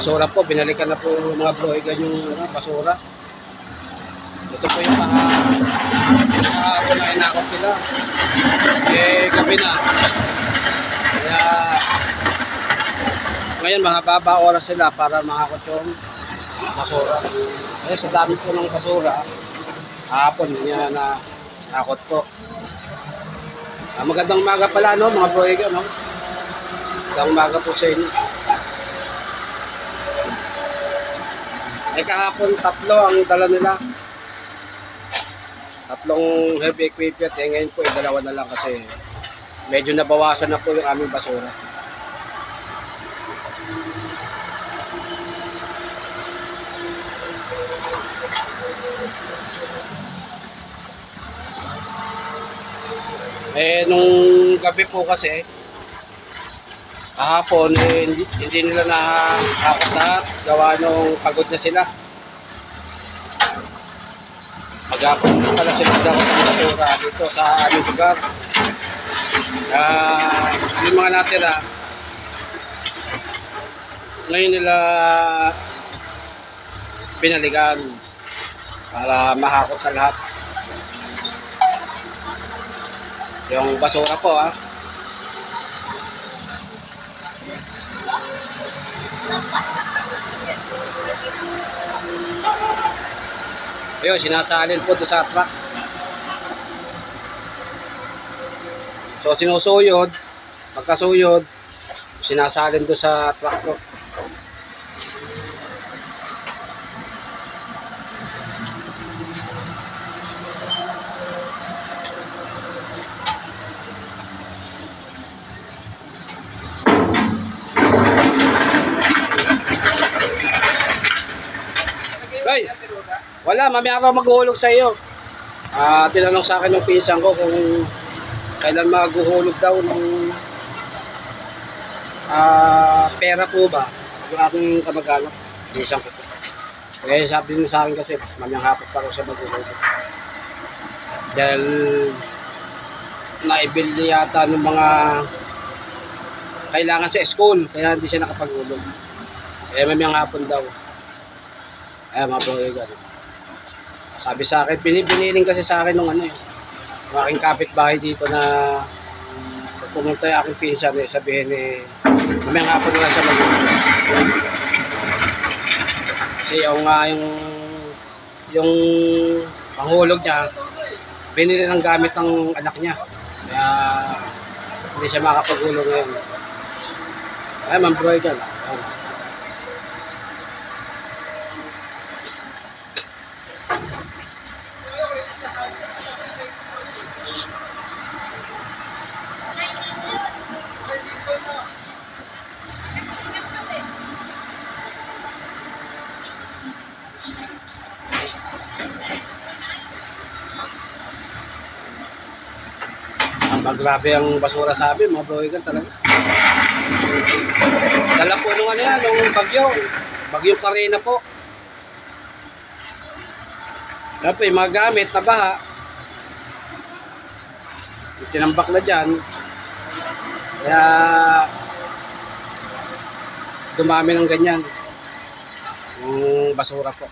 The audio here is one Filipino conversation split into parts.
basura po, binalikan na po mga broigan yung ano, basura. Ito po yung mga kahapon na inakot nila. Eh, gabi na. Kaya, ngayon mahaba oras sila para makakot yung basura. Kaya sa dami po ng basura, hapon niya na nakot po. Ah, magandang umaga pala, no, mga broigan, no? Magandang umaga po sa inyo. Ay kahapon tatlo ang dala nila. Tatlong heavy equipment. Eh ngayon po, eh, dalawa na lang kasi medyo nabawasan na po yung aming basura. Eh, nung gabi po kasi, kahapon, eh, hindi, hindi nila nakakot lahat. Gawa nung pagod na sila. Maghapon na pala sila dapat ng basura dito sa aming lugar. Ah, yung mga natira, ngayon nila binaligan para mahakot na lahat. Yung basura po ah. Ayun, sinasalin po doon sa truck. So, sinusuyod. Pagkasuyod, sinasalin doon sa truck ko. Hey! Wala, mamaya ako maghuhulog sa iyo. Ah, tinanong sa akin ng pinsan ko kung kailan maghuhulog daw ng ah, pera po ba yung aking kamag-anak. Pinsan ko. Kaya sabi niya sa akin kasi, mamayang hapot pa rin siya maghuhulog. Dahil naibili yata ng mga kailangan sa school, kaya hindi siya nakapaghulog. Kaya mamayang hapon daw. Ay, mga broigan. Sabi sa akin, pini- biniling kasi sa akin nung ano eh. Yung aking kapitbahay dito na pag pumunta yung aking pinsan eh, sabihin eh, mamaya nga po na lang siya mag Kasi yung nga yung yung panghulog niya, binili ng gamit ng anak niya. Kaya hindi siya makapaghulog ngayon. Ay, man broigan. Ang grabe ang basura sa amin, mga broigan talaga. Dala po nung ano yan, nung bagyo. Bagyong Karina po. Po, yung mga gamit na baha. Tinambak na dyan. Kaya dumami ng ganyan. Yung basura po.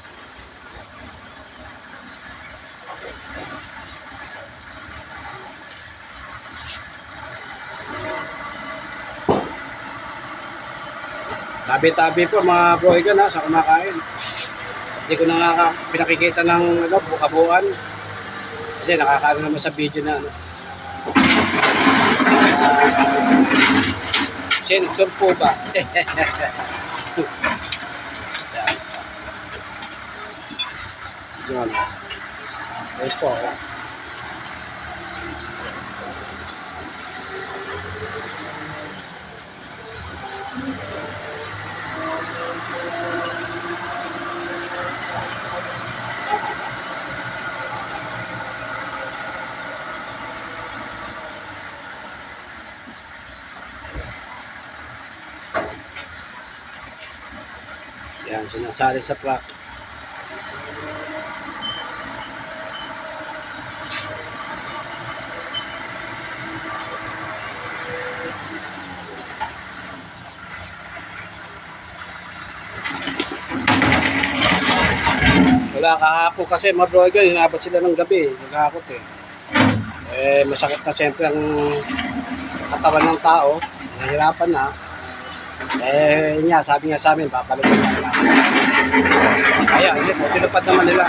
Tabi-tabi po mga broigan ha, sa kumakain. Hindi ko na nga pinakikita ng ano, bukabuan. Kasi nakakaano naman sa video na ano. Ah, sensor po ba? Yan. Yan. Ayun po. Yan, sinasali sa truck. Wala kahapon kasi mga broiger, hinabot sila ng gabi. Nagkakot eh. Eh, masakit na siyempre ang katawan ng tao. Nahirapan na. Eh, nga, sabi nga sa amin, papalitan na nila. Kaya, yun, tinupad naman nila.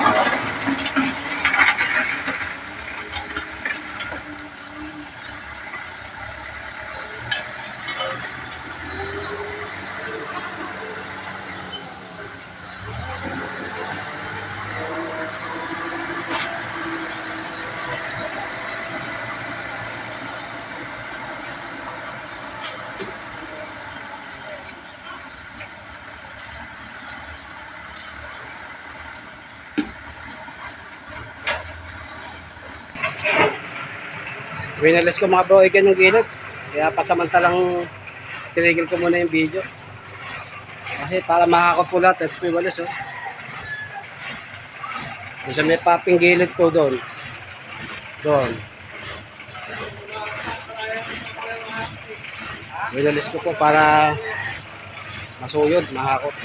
Winalis ko mga bro, Egan yung gilid. Kaya pasamantalang tinigil ko muna yung video. Kasi para lahat, ito yung walis oh. Sa may parting gilid ko doon. Doon. Winalis ko po para masuyod, makakot.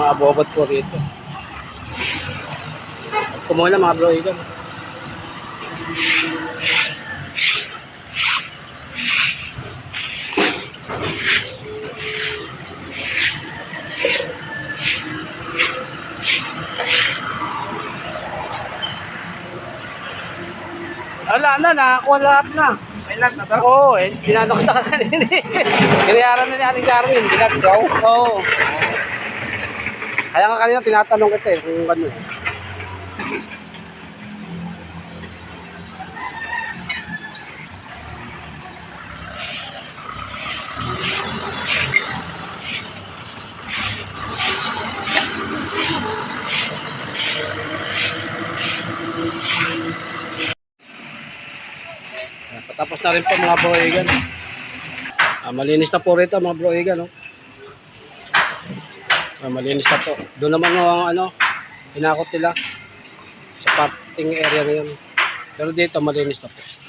Mga abobot po rito. Kumuna mga bro, ikaw. Wala na, nakakuha lahat na. May lahat na to? Oo, eh, dinano kita kanina eh. Kinayaran na ni Aling Carmen. Lahat daw? Oo. Kaya nga kanina tinatanong kita eh kung ano. Ayan, Patapos na rin po mga bro Egan. Ah, malinis na po rito mga bro Egan. No? Ah, malinis na po. Doon naman ang ano, hinakot nila sa parting area na yun. Pero dito malinis na po.